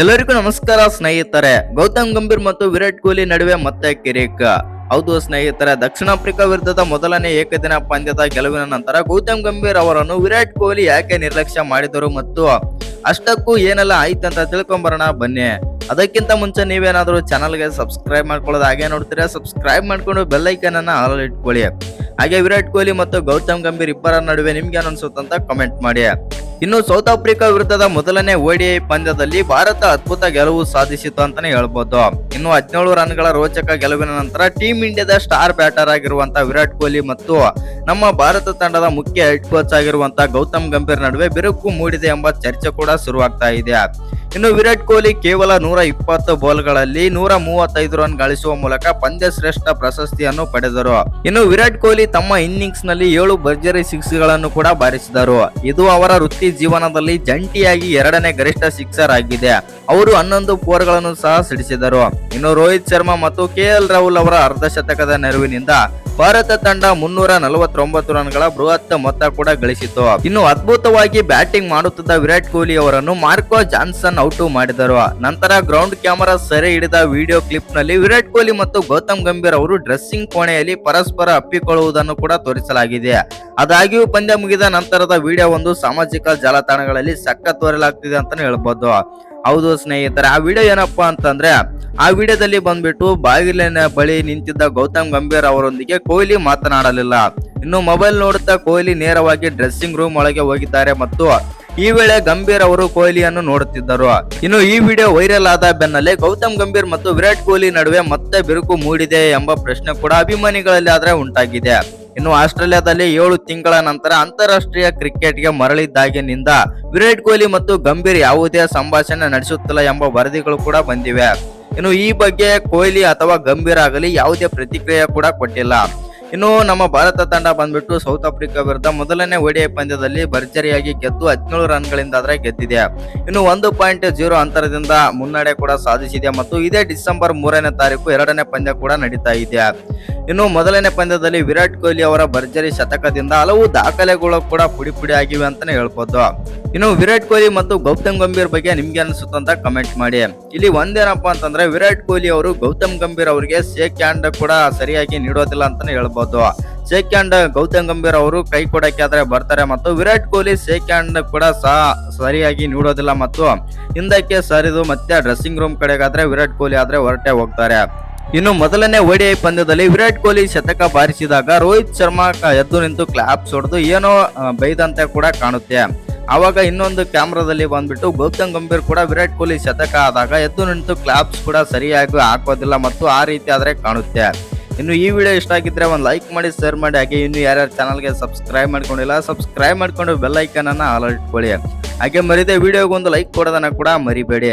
ಎಲ್ಲರಿಗೂ ನಮಸ್ಕಾರ ಸ್ನೇಹಿತರೆ. ಗೌತಮ್ ಗಂಭೀರ್ ಮತ್ತು ವಿರಾಟ್ ಕೊಹ್ಲಿ ನಡುವೆ ಮತ್ತೆ ಕಿರಿಕ್. ಹೌದು ಸ್ನೇಹಿತರೆ, ದಕ್ಷಿಣ ಆಫ್ರಿಕಾ ವಿರುದ್ಧದ ಮೊದಲನೇ ಏಕದಿನ ಪಂದ್ಯದ ಗೆಲುವಿನ ನಂತರ ಗೌತಮ್ ಗಂಭೀರ್ ಅವರನ್ನು ವಿರಾಟ್ ಕೊಹ್ಲಿ ಯಾಕೆ ನಿರ್ಲಕ್ಷ್ಯ ಮಾಡಿದರು ಮತ್ತು ಅಷ್ಟಕ್ಕೂ ಏನೆಲ್ಲ ಆಯ್ತು ಅಂತ ತಿಳ್ಕೊಂಬರೋಣ ಬನ್ನಿ. ಅದಕ್ಕಿಂತ ಮುಂಚೆ ನೀವೇನಾದರೂ ಚಾನಲ್ಗೆ ಸಬ್ಸ್ಕ್ರೈಬ್ ಮಾಡ್ಕೊಳ್ಳೋದು ಹಾಗೆ ನೋಡ್ತೀರಾ ಸಬ್ಸ್ಕ್ರೈಬ್ ಮಾಡ್ಕೊಂಡು ಬೆಲ್ಲೈಕನ್ ಅನ್ನ ಆಲ್ ಇಟ್ಕೊಳ್ಳಿ. ಹಾಗೆ ವಿರಾಟ್ ಕೊಹ್ಲಿ ಮತ್ತು ಗೌತಮ್ ಗಂಭೀರ್ ಇಬ್ಬರ ನಡುವೆ ನಿಮ್ಗೆ ಅನ್ಸುತ್ತಂತ ಕಮೆಂಟ್ ಮಾಡಿ. ಇನ್ನು ಸೌತ್ ಆಫ್ರಿಕಾ ವಿರುದ್ಧದ ಮೊದಲನೇ ಓಡಿಐ ಪಂದ್ಯದಲ್ಲಿ ಭಾರತ ಅದ್ಭುತ ಗೆಲುವು ಸಾಧಿಸಿತು ಅಂತಾನೆ ಹೇಳ್ಬೋದು. ಇನ್ನು ಹದಿನೇಳು ರನ್ಗಳ ರೋಚಕ ಗೆಲುವಿನ ನಂತರ ಟೀಂ ಇಂಡಿಯಾದ ಸ್ಟಾರ್ ಬ್ಯಾಟರ್ ಆಗಿರುವಂತಹ ವಿರಾಟ್ ಕೊಹ್ಲಿ ಮತ್ತು ನಮ್ಮ ಭಾರತ ತಂಡದ ಮುಖ್ಯ ಹೆಡ್ ಕೋಚ್ ಆಗಿರುವಂತಹ ಗೌತಮ್ ಗಂಭೀರ್ ನಡುವೆ ಬಿರುಕು ಮೂಡಿದೆ ಎಂಬ ಚರ್ಚೆ ಕೂಡ ಶುರುವಾಗ್ತಾ ಇದೆ. ಇನ್ನು ವಿರಾಟ್ ಕೊಹ್ಲಿ ಕೇವಲ ನೂರ ಇಪ್ಪತ್ತು ಬಾಲ್ಗಳಲ್ಲಿ ನೂರ ಮೂವತ್ತೈದು ರನ್ ಗಳಿಸುವ ಮೂಲಕ ಪಂದ್ಯ ಶ್ರೇಷ್ಠ ಪ್ರಶಸ್ತಿಯನ್ನು ಪಡೆದರು. ಇನ್ನು ವಿರಾಟ್ ಕೊಹ್ಲಿ ತಮ್ಮ ಇನ್ನಿಂಗ್ಸ್ನಲ್ಲಿ ಏಳು ಭರ್ಜರಿ ಸಿಕ್ಸ್ಗಳನ್ನು ಕೂಡ ಬಾರಿಸಿದರು. ಇದು ಅವರ ವೃತ್ತಿ ಜೀವನದಲ್ಲಿ ಜಂಟಿಯಾಗಿ ಎರಡನೇ ಗರಿಷ್ಠ ಸಿಕ್ಸರ್ ಆಗಿದೆ. ಅವರು ಹನ್ನೊಂದು ಫೋರ್ಗಳನ್ನು ಸಹ ಸಿಡಿಸಿದರು. ಇನ್ನು ರೋಹಿತ್ ಶರ್ಮಾ ಮತ್ತು ಕೆ ಎಲ್ ರಾಹುಲ್ ಅವರ ಅರ್ಧ ಶತಕದ ನೆರವಿನಿಂದ ಭಾರತ ತಂಡ ಮುನ್ನೂರ ನಲವತ್ತೊಂಬತ್ತು ರನ್ಗಳ ಬೃಹತ್ ಮೊತ್ತ ಕೂಡ ಗಳಿಸಿತು ಇನ್ನು ಅದ್ಭುತವಾಗಿ ಬ್ಯಾಟಿಂಗ್ ಮಾಡುತ್ತಿದ್ದ ವಿರಾಟ್ ಕೊಹ್ಲಿ ಅವರನ್ನು ಮಾರ್ಕೋ ಜಾನ್ಸನ್ ಔಟ್ ಮಾಡಿದರು. ನಂತರ ಗ್ರೌಂಡ್ ಕ್ಯಾಮೆರಾ ಸೆರೆ ಹಿಡಿದ ವಿಡಿಯೋ ಕ್ಲಿಪ್ನಲ್ಲಿ ವಿರಾಟ್ ಕೊಹ್ಲಿ ಮತ್ತು ಗೌತಮ್ ಗಂಭೀರ್ ಅವರು ಡ್ರೆಸ್ಸಿಂಗ್ ಕೋಣೆಯಲ್ಲಿ ಪರಸ್ಪರ ಅಪ್ಪಿಕೊಳ್ಳುವುದನ್ನು ಕೂಡ ತೋರಿಸಲಾಗಿದೆ. ಆದಾಗ್ಯೂ ಪಂದ್ಯ ಮುಗಿದ ನಂತರದ ವಿಡಿಯೋ ಒಂದು ಸಾಮಾಜಿಕ ಜಾಲತಾಣಗಳಲ್ಲಿ ಸಖತ್ ವೈರಲ್ ಅಂತಾನೆ ಹೇಳ್ಬೋದು. ಹೌದು ಸ್ನೇಹಿತರೆ, ಆ ವಿಡಿಯೋ ಏನಪ್ಪಾ ಅಂತಂದ್ರೆ, ಆ ವಿಡಿಯೋದಲ್ಲಿ ಬಂದ್ಬಿಟ್ಟು ಬಾಗಿಲಿನ ಬಳಿ ನಿಂತಿದ್ದ ಗೌತಮ್ ಗಂಭೀರ್ ಅವರೊಂದಿಗೆ ಕೊಹ್ಲಿ ಮಾತನಾಡಲಿಲ್ಲ. ಇನ್ನು ಮೊಬೈಲ್ ನೋಡುತ್ತಾ ಕೊಹ್ಲಿ ನೇರವಾಗಿ ಡ್ರೆಸ್ಸಿಂಗ್ ರೂಮ್ ಒಳಗೆ ಹೋಗಿದ್ದಾರೆ ಮತ್ತು ಈ ವೇಳೆ ಗಂಭೀರ್ ಅವರು ಕೊಹ್ಲಿಯನ್ನು ನೋಡುತ್ತಿದ್ದರು. ಇನ್ನು ಈ ವಿಡಿಯೋ ವೈರಲ್ ಆದ ಬೆನ್ನಲ್ಲೇ ಗೌತಮ್ ಗಂಭೀರ್ ಮತ್ತು ವಿರಾಟ್ ಕೊಹ್ಲಿ ನಡುವೆ ಮತ್ತೆ ಬಿರುಕು ಮೂಡಿದೆ ಎಂಬ ಪ್ರಶ್ನೆ ಕೂಡ ಅಭಿಮಾನಿಗಳಲ್ಲಿ ಆದ್ರೆ ಉಂಟಾಗಿದೆ. ಇನ್ನು ಆಸ್ಟ್ರೇಲಿಯಾದಲ್ಲಿ ಏಳು ತಿಂಗಳ ನಂತರ ಅಂತಾರಾಷ್ಟ್ರೀಯ ಕ್ರಿಕೆಟ್ಗೆ ಮರಳಿದ್ದಾಗಿನಿಂದ ವಿರಾಟ್ ಕೊಹ್ಲಿ ಮತ್ತು ಗಂಭೀರ್ ಯಾವುದೇ ಸಂಭಾಷಣೆ ನಡೆಸುತ್ತಿಲ್ಲ ಎಂಬ ವರದಿಗಳು ಕೂಡ ಬಂದಿವೆ. ಇನ್ನು ಈ ಬಗ್ಗೆ ಕೊಹ್ಲಿ ಅಥವಾ ಗಂಭೀರ್ ಆಗಲಿ ಯಾವುದೇ ಪ್ರತಿಕ್ರಿಯೆ ಕೂಡ ಕೊಟ್ಟಿಲ್ಲ. ಇನ್ನು ನಮ್ಮ ಭಾರತ ತಂಡ ಬಂದ್ಬಿಟ್ಟು ಸೌತ್ ಆಫ್ರಿಕಾ ವಿರುದ್ಧ ಮೊದಲನೇ ಒಡಿಐ ಪಂದ್ಯದಲ್ಲಿ ಭರ್ಜರಿಯಾಗಿ ಗೆದ್ದು ಹದಿನೇಳು ರನ್ಗಳಿಂದ ಆದ್ರೆ ಗೆದ್ದಿದೆ. ಇನ್ನು ಒಂದು ಪಾಯಿಂಟ್ ಜೀರೋ ಅಂತರದಿಂದ ಮುನ್ನಡೆ ಕೂಡ ಸಾಧಿಸಿದೆ ಮತ್ತು ಇದೇ ಡಿಸೆಂಬರ್ ಮೂರನೇ ತಾರೀಕು ಎರಡನೇ ಪಂದ್ಯ ಕೂಡ ನಡೀತಾ ಇದೆ. ಇನ್ನು ಮೊದಲನೇ ಪಂದ್ಯದಲ್ಲಿ ವಿರಾಟ್ ಕೊಹ್ಲಿ ಅವರ ಭರ್ಜರಿ ಶತಕದಿಂದ ಹಲವು ದಾಖಲೆಗಳು ಕೂಡ ಪುಡಿ ಪುಡಿ ಆಗಿವೆ ಅಂತಾನೆ ಹೇಳ್ಬೋದು. ಇನ್ನು ವಿರಾಟ್ ಕೊಹ್ಲಿ ಮತ್ತು ಗೌತಮ್ ಗಂಭೀರ್ ಬಗ್ಗೆ ನಿಮ್ಗೆ ಅನಿಸುತ್ತಂತ ಕಮೆಂಟ್ ಮಾಡಿ. ಇಲ್ಲಿ ಒಂದೇನಪ್ಪ ಅಂತಂದ್ರೆ ವಿರಾಟ್ ಕೊಹ್ಲಿ ಅವರು ಗೌತಮ್ ಗಂಭೀರ್ ಅವರಿಗೆ ಶೇಕ್ ಹ್ಯಾಂಡ್ ಕೂಡ ಸರಿಯಾಗಿ ನೀಡೋದಿಲ್ಲ ಅಂತಾನೆ ಹೇಳ್ಬೋದು. ಶೇಕ್ ಹ್ಯಾಂಡ್ ಗೌತಮ್ ಗಂಭೀರ್ ಅವರು ಕೈ ಕೊಡಕ್ಕೆ ಆದ್ರೆ ಬರ್ತಾರೆ ಮತ್ತು ವಿರಾಟ್ ಕೊಹ್ಲಿ ಶೇಕ್ ಹ್ಯಾಂಡ್ ಕೂಡ ಸಹ ಸರಿಯಾಗಿ ನೀಡೋದಿಲ್ಲ ಮತ್ತು ಹಿಂದಕ್ಕೆ ಸರಿದು ಮತ್ತೆ ಡ್ರೆಸ್ಸಿಂಗ್ ರೂಮ್ ಕಡೆಗಾದ್ರೆ ವಿರಾಟ್ ಕೊಹ್ಲಿ ಆದ್ರೆ ಹೊರಟೆ ಹೋಗ್ತಾರೆ. ಇನ್ನು ಮೊದಲನೇ ಓಡಿಐ ಪಂದ್ಯದಲ್ಲಿ ವಿರಾಟ್ ಕೊಹ್ಲಿ ಶತಕ ಬಾರಿಸಿದಾಗ ರೋಹಿತ್ ಶರ್ಮಾ ಎದ್ದು ನಿಂತು ಕ್ಲಾಪ್ಸ್ ಹೊಡೆದು ಏನೋ ಬೈದಂತೆ ಕೂಡ ಕಾಣುತ್ತೆ. ಆವಾಗ ಇನ್ನೊಂದು ಕ್ಯಾಮ್ರಾದಲ್ಲಿ ಬಂದ್ಬಿಟ್ಟು ಗೌತಮ್ ಗಂಭೀರ್ ಕೂಡ ವಿರಾಟ್ ಕೊಹ್ಲಿ ಶತಕ ಆದಾಗ ಎದ್ದು ನಿಂತು ಕ್ಲಾಪ್ಸ್ ಕೂಡ ಸರಿಯಾಗಿ ಹಾಕೋದಿಲ್ಲ ಮತ್ತು ಆ ರೀತಿ ಆದರೆ ಕಾಣುತ್ತೆ. ಇನ್ನು ಈ ವಿಡಿಯೋ ಇಷ್ಟ ಆಗಿದ್ರೆ ಒಂದು ಲೈಕ್ ಮಾಡಿ ಶೇರ್ ಮಾಡಿ, ಹಾಗೆ ಇನ್ನು ಯಾರ್ಯಾರು ಚಾನಲ್ಗೆ ಸಬ್ಸ್ಕ್ರೈಬ್ ಮಾಡ್ಕೊಂಡಿಲ್ಲ ಸಬ್ಸ್ಕ್ರೈಬ್ ಮಾಡ್ಕೊಂಡು ಬೆಲ್ ಅಲರ್ಟ್ಕೊಳ್ಳಿ ಹಾಗೆ ಮರಿದೆ ವಿಡಿಯೋಗೊಂದು ಲೈಕ್ ಕೊಡೋದನ್ನು ಕೂಡ ಮರಿಬೇಡಿ.